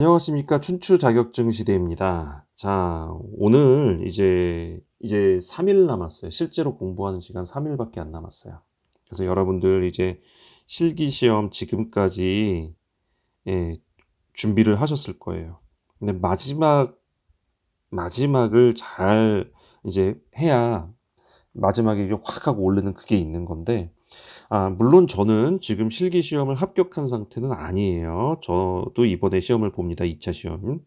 안녕하십니까. 춘추 자격증 시대입니다. 자, 오늘 이제, 이제 3일 남았어요. 실제로 공부하는 시간 3일밖에 안 남았어요. 그래서 여러분들 이제 실기시험 지금까지 예, 준비를 하셨을 거예요. 근데 마지막, 마지막을 잘 이제 해야 마지막에 확 하고 오르는 그게 있는 건데, 아, 물론 저는 지금 실기 시험을 합격한 상태는 아니에요. 저도 이번에 시험을 봅니다. 2차 시험.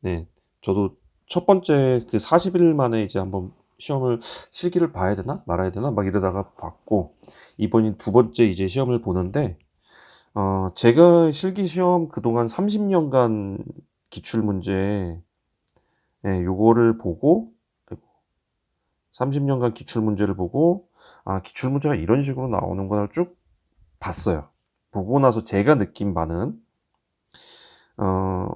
네. 저도 첫 번째 그 40일 만에 이제 한번 시험을 실기를 봐야 되나 말아야 되나 막 이러다가 봤고 이번이 두 번째 이제 시험을 보는데 어 제가 실기 시험 그동안 30년간 기출 문제 예, 요거를 보고 30년간 기출 문제를 보고 아, 기출 문제가 이런 식으로 나오는구나 쭉 봤어요. 보고 나서 제가 느낀 바는 어,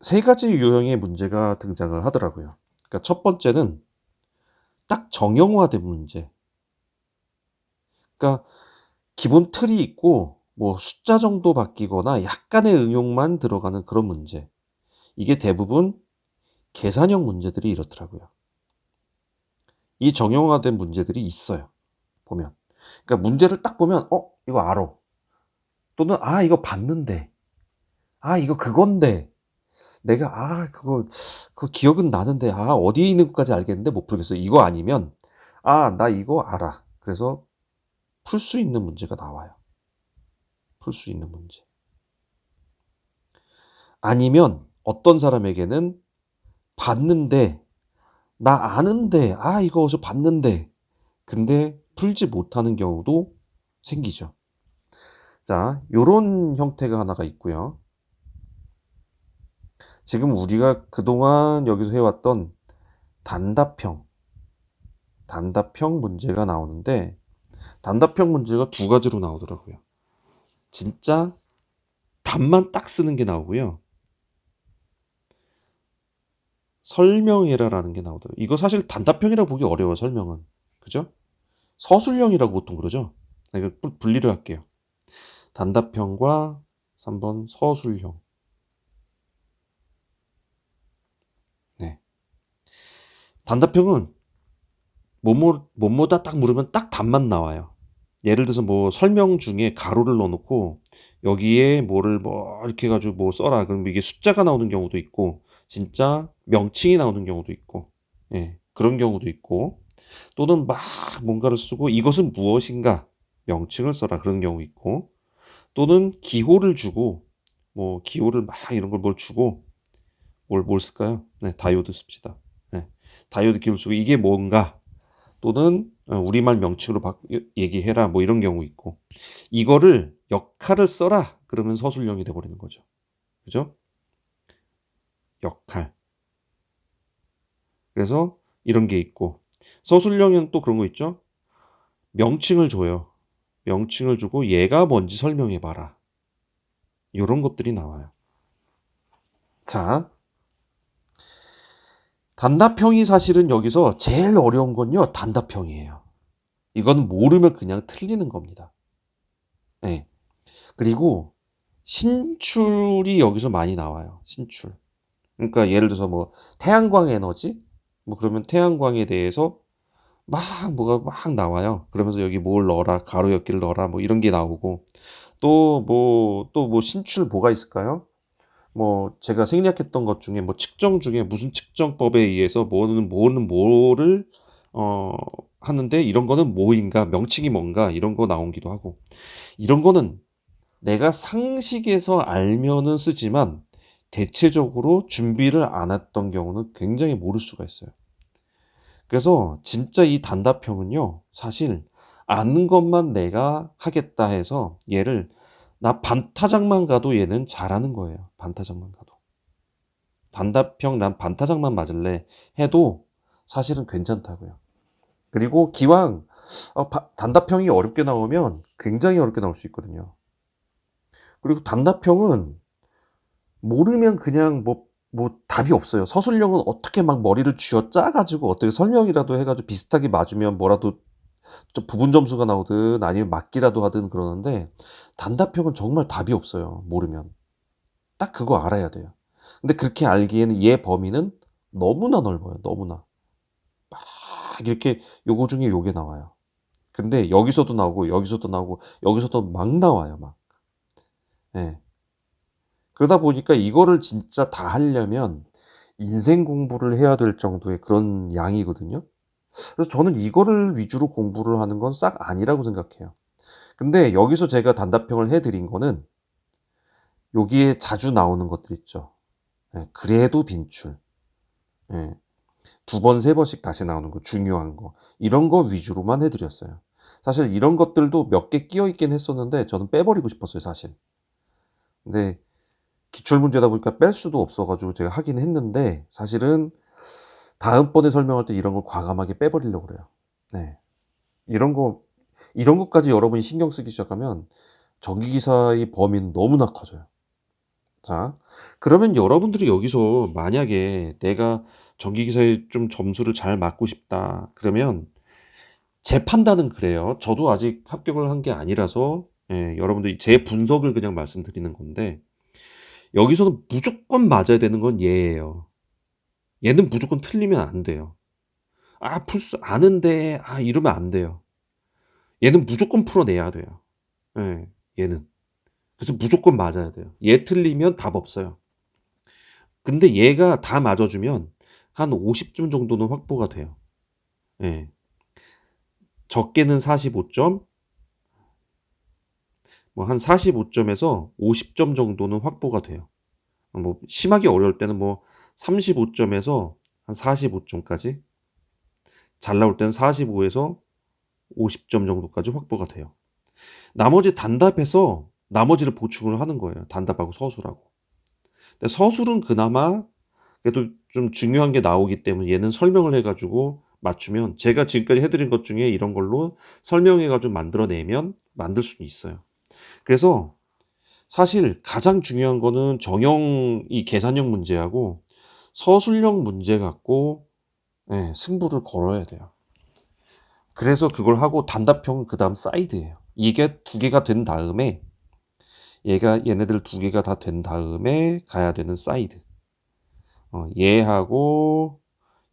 세 가지 유형의 문제가 등장을 하더라고요. 그러니까 첫 번째는 딱 정형화된 문제. 그러니까 기본 틀이 있고 뭐 숫자 정도 바뀌거나 약간의 응용만 들어가는 그런 문제. 이게 대부분 계산형 문제들이 이렇더라고요. 이 정형화된 문제들이 있어요. 보면. 그러니까 문제를 딱 보면, 어, 이거 알아. 또는, 아, 이거 봤는데. 아, 이거 그건데. 내가, 아, 그거, 그 기억은 나는데, 아, 어디에 있는 것까지 알겠는데 못 풀겠어. 이거 아니면, 아, 나 이거 알아. 그래서 풀 수 있는 문제가 나와요. 풀 수 있는 문제. 아니면 어떤 사람에게는 봤는데, 나 아는데, 아, 이거 어디서 봤는데. 근데 풀지 못하는 경우도 생기죠. 자, 요런 형태가 하나가 있고요. 지금 우리가 그동안 여기서 해왔던 단답형, 단답형 문제가 나오는데, 단답형 문제가 두 가지로 나오더라고요. 진짜 답만 딱 쓰는 게 나오고요. 설명해라라는 게 나오더라고요. 이거 사실 단답형이라고 보기 어려워요, 설명은. 그죠? 서술형이라고 보통 그러죠? 이거 분리를 할게요. 단답형과 3번 서술형. 네. 단답형은 뭐뭐, 뭐뭐다 딱 물으면 딱 답만 나와요. 예를 들어서 뭐 설명 중에 가로를 넣어놓고 여기에 뭐를 뭐 이렇게 해가지고 뭐 써라. 그럼 이게 숫자가 나오는 경우도 있고 진짜 명칭이 나오는 경우도 있고 예, 그런 경우도 있고 또는 막 뭔가를 쓰고 이것은 무엇인가 명칭을 써라 그런 경우 있고 또는 기호를 주고 뭐 기호를 막 이런 걸 뭘 주고 뭘, 뭘 쓸까요? 네, 다이오드 씁시다. 네, 다이오드 기호를 쓰고 이게 뭔가 또는 어, 우리말 명칭으로 바, 얘기해라 뭐 이런 경우 있고 이거를 역할을 써라 그러면 서술형이 돼버리는 거죠. 그죠? 역할. 그래서 이런 게 있고 서술형은 또 그런 거 있죠? 명칭을 줘요. 명칭을 주고 얘가 뭔지 설명해 봐라. 이런 것들이 나와요. 자, 단답형이 사실은 여기서 제일 어려운 건요, 단답형이에요. 이건 모르면 그냥 틀리는 겁니다. 네. 그리고 신출이 여기서 많이 나와요. 신출. 그러니까 예를 들어서 뭐 태양광 에너지 뭐 그러면 태양광에 대해서 막 뭐가 막 나와요. 그러면서 여기 뭘 넣어라, 가로 엮기를 넣어라, 뭐 이런 게 나오고 또 뭐 또 뭐 신출 뭐가 있을까요? 뭐 제가 생략했던 것 중에 뭐 측정 중에 무슨 측정법에 의해서 뭐는 뭐는 뭐를 어 하는데 이런 거는 뭐인가 명칭이 뭔가 이런 거 나오기도 하고 이런 거는 내가 상식에서 알면은 쓰지만 대체적으로 준비를 안 했던 경우는 굉장히 모를 수가 있어요. 그래서 진짜 이 단답형은요, 사실 아는 것만 내가 하겠다 해서 얘를 나 반타작만 가도 얘는 잘하는 거예요. 반타작만 가도. 단답형 난 반타작만 맞을래 해도 사실은 괜찮다고요. 그리고 기왕 어, 바, 단답형이 어렵게 나오면 굉장히 어렵게 나올 수 있거든요. 그리고 단답형은 모르면 그냥 뭐, 뭐 답이 없어요. 서술형은 어떻게 막 머리를 쥐어 짜 가지고 어떻게 설명이라도 해가지고 비슷하게 맞으면 뭐라도 좀 부분 점수가 나오든 아니면 맞기라도 하든 그러는데 단답형은 정말 답이 없어요. 모르면. 딱 그거 알아야 돼요. 근데 그렇게 알기에는 얘 범위는 너무나 넓어요. 너무나. 막 이렇게 요거 중에 요게 나와요. 근데 여기서도 나오고 여기서도 나오고 여기서도 막 나와요. 막. 예. 그러다 보니까 이거를 진짜 다 하려면 인생 공부를 해야 될 정도의 그런 양이거든요. 그래서 저는 이거를 위주로 공부를 하는 건 싹 아니라고 생각해요. 근데 여기서 제가 단답형을 해드린 거는 여기에 자주 나오는 것들 있죠. 예, 그래도 빈출. 예, 두 번, 세 번씩 다시 나오는 거, 중요한 거. 이런 거 위주로만 해드렸어요. 사실 이런 것들도 몇 개 끼어 있긴 했었는데 저는 빼버리고 싶었어요, 사실. 근데 기출 문제다 보니까 뺄 수도 없어가지고 제가 하긴 했는데 사실은 다음번에 설명할 때 이런 걸 과감하게 빼버리려고 그래요. 네. 이런 거, 이런 것까지 여러분이 신경 쓰기 시작하면 정기기사의 범위는 너무나 커져요. 자, 그러면 여러분들이 여기서 만약에 내가 정기기사에 좀 점수를 잘 맞고 싶다. 그러면 제 판단은 그래요. 저도 아직 합격을 한 게 아니라서 예, 여러분들이 제 분석을 그냥 말씀드리는 건데 여기서는 무조건 맞아야 되는 건 얘예요. 얘는 무조건 틀리면 안 돼요. 아, 풀 수 아는데 아 이러면 안 돼요. 얘는 무조건 풀어내야 돼요. 예, 얘는. 그래서 무조건 맞아야 돼요. 얘 틀리면 답 없어요. 근데 얘가 다 맞아주면 한 50점 정도는 확보가 돼요. 예. 적게는 45점, 뭐 한 45점에서 50점 정도는 확보가 돼요. 뭐 심하게 어려울 때는 뭐 35점에서 한 45점까지, 잘 나올 때는 45에서 50점 정도까지 확보가 돼요. 나머지 단답해서 나머지를 보충을 하는 거예요. 단답하고 서술하고. 근데 서술은 그나마 그래도 좀 중요한 게 나오기 때문에 얘는 설명을 해가지고 맞추면 제가 지금까지 해드린 것 중에 이런 걸로 설명해가지고 만들어내면 만들 수는 있어요. 그래서 사실 가장 중요한 거는 정형 이 계산형 문제하고 서술형 문제 갖고 예, 승부를 걸어야 돼요. 그래서 그걸 하고 단답형 그 다음 사이드예요. 이게 두 개가 된 다음에 얘가 얘네들 두 개가 다 된 다음에 가야 되는 사이드. 어, 얘하고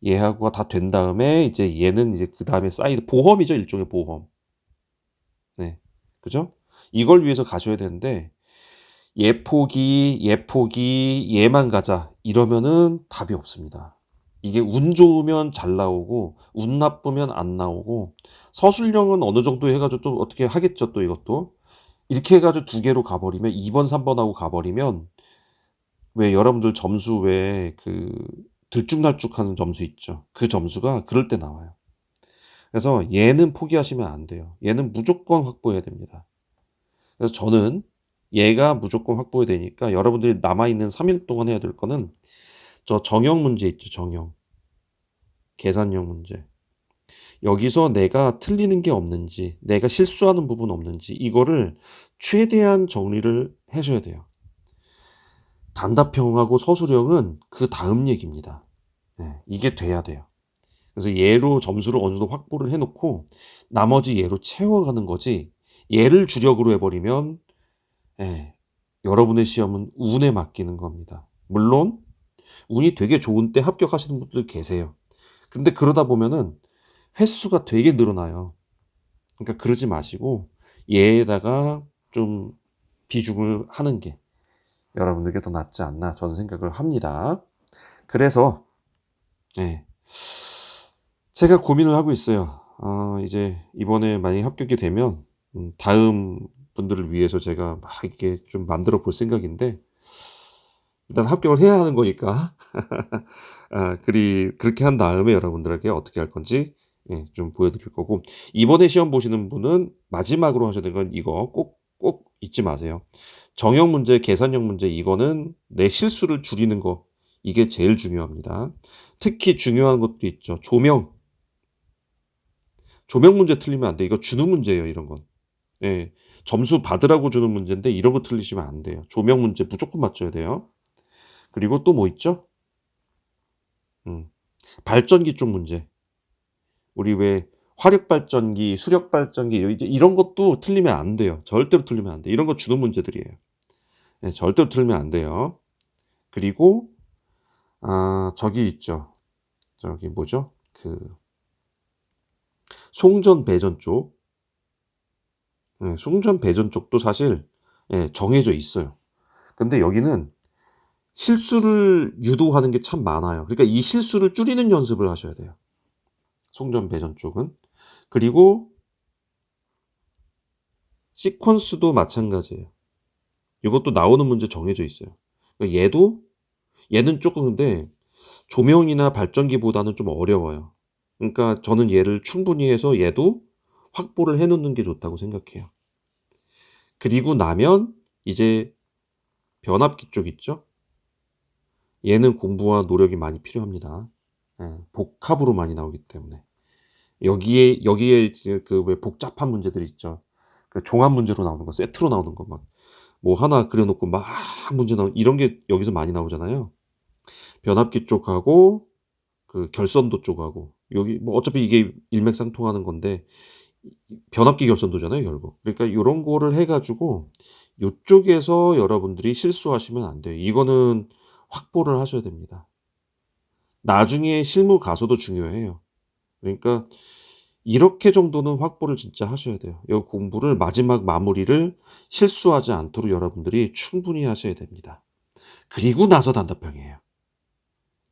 얘하고가 다 된 다음에 이제 얘는 이제 그 다음에 사이드 보험이죠 일종의 보험. 네, 그죠? 이걸 위해서 가셔야 되는데 얘 포기, 얘 포기, 얘만 가자. 이러면은 답이 없습니다. 이게 운 좋으면 잘 나오고 운 나쁘면 안 나오고 서술형은 어느 정도 해가지고 좀 어떻게 하겠죠 또 이것도? 이렇게 해가지고 두 개로 가버리면 2번 3번 하고 가버리면 왜 여러분들 점수 왜그 들쭉날쭉하는 점수 있죠? 그 점수가 그럴 때 나와요. 그래서 얘는 포기하시면 안 돼요. 얘는 무조건 확보해야 됩니다 그래서 저는 얘가 무조건 확보해야 되니까 여러분들이 남아있는 3일 동안 해야 될 거는 저 정형 문제 있죠, 정형. 계산형 문제. 여기서 내가 틀리는 게 없는지, 내가 실수하는 부분 없는지, 이거를 최대한 정리를 해줘야 돼요. 단답형하고 서술형은 그 다음 얘기입니다. 네, 이게 돼야 돼요. 그래서 얘로 점수를 어느 정도 확보를 해놓고, 나머지 얘로 채워가는 거지, 얘를 주력으로 해버리면, 예, 여러분의 시험은 운에 맡기는 겁니다. 물론, 운이 되게 좋은 때 합격하시는 분들 계세요. 근데 그러다 보면은 횟수가 되게 늘어나요. 그러니까 그러지 마시고 얘에다가 좀 비중을 하는 게 여러분들께 더 낫지 않나 저는 생각을 합니다. 그래서 네. 제가 고민을 하고 있어요. 어, 이제 이번에 만약 합격이 되면 음, 다음 분들을 위해서 제가 막 이렇게 좀 만들어 볼 생각인데 일단 합격을 해야 하는 거니까 아, 그리 그렇게 한 다음에 여러분들에게 어떻게 할 건지 예, 좀 보여드릴 거고 이번에 시험 보시는 분은 마지막으로 하셔야 되는 건 이거 꼭 꼭 잊지 마세요. 정형 문제, 계산형 문제 이거는 내 실수를 줄이는 거 이게 제일 중요합니다. 특히 중요한 것도 있죠. 조명. 조명 문제 틀리면 안 돼. 이거 주는 문제예요, 이런 건. 예. 점수 받으라고 주는 문제인데 이런 거 틀리시면 안 돼요. 조명 문제 무조건 맞춰야 돼요. 그리고 또 뭐 있죠? 음, 발전기 쪽 문제. 우리 왜 화력 발전기, 수력 발전기 이런 것도 틀리면 안 돼요. 절대로 틀리면 안 돼. 이런 거 주는 문제들이에요. 네, 절대로 틀리면 안 돼요. 그리고 아, 저기 있죠. 저기 뭐죠? 그 송전 배전 쪽. 네, 송전 배전 쪽도 사실 예, 정해져 있어요. 근데 여기는 실수를 유도하는 게 참 많아요. 그러니까 이 실수를 줄이는 연습을 하셔야 돼요. 송전 배전 쪽은. 그리고 시퀀스도 마찬가지예요. 이것도 나오는 문제 정해져 있어요. 그러니까 얘도 얘는 조금 근데 조명이나 발전기보다는 좀 어려워요. 그러니까 저는 얘를 충분히 해서 얘도 확보를 해 놓는 게 좋다고 생각해요. 그리고 나면 이제 변압기 쪽 있죠? 얘는 공부와 노력이 많이 필요합니다. 예, 복합으로 많이 나오기 때문에. 여기에, 여기에 그 왜 복잡한 문제들 있죠. 그 종합 문제로 나오는 거, 세트로 나오는 거 막. 뭐 하나 그려놓고 막 문제 나오 이런 게 여기서 많이 나오잖아요. 변압기 쪽하고 그 결선도 쪽하고 여기 뭐 어차피 이게 일맥상통하는 건데 변압기 결선도잖아요, 결국. 그러니까 이런 거를 해가지고 이쪽에서 여러분들이 실수하시면 안 돼요. 이거는 확보를 하셔야 됩니다. 나중에 실무 가서도 중요해요. 그러니까 이렇게 정도는 확보를 진짜 하셔야 돼요. 이 공부를 마지막 마무리를 실수하지 않도록 여러분들이 충분히 하셔야 됩니다. 그리고 나서 단답형이에요.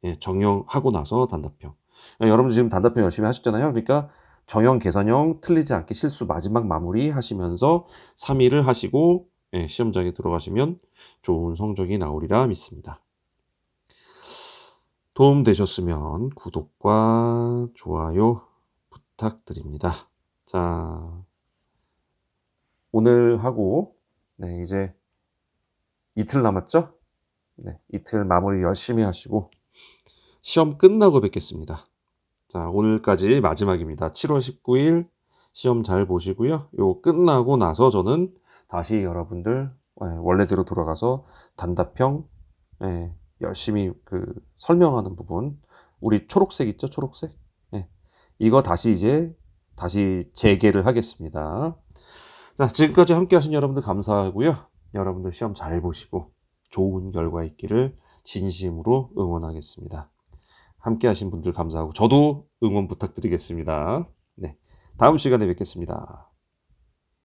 예, 정형하고 나서 단답형. 여러분들 지금 단답형 열심히 하셨잖아요. 그러니까 정형, 계산형 틀리지 않게 실수 마지막 마무리 하시면서 3일을 하시고 예, 시험장에 들어가시면 좋은 성적이 나오리라 믿습니다. 도움 되셨으면 구독과 좋아요 부탁드립니다. 자, 오늘 하고 네, 이제 이틀 남았죠? 네, 이틀 마무리 열심히 하시고 시험 끝나고 뵙겠습니다. 자, 오늘까지 마지막입니다. 7월 19일 시험 잘 보시고요. 요 끝나고 나서 저는 다시 여러분들 예, 원래대로 돌아가서 단답형 예, 열심히 그 설명하는 부분 우리 초록색 있죠? 초록색? 예, 이거 다시 이제 다시 재개를 하겠습니다. 자, 지금까지 함께 하신 여러분들 감사하고요. 여러분들 시험 잘 보시고 좋은 결과 있기를 진심으로 응원하겠습니다. 함께 하신 분들 감사하고 저도 응원 부탁드리겠습니다. 네. 다음 시간에 뵙겠습니다.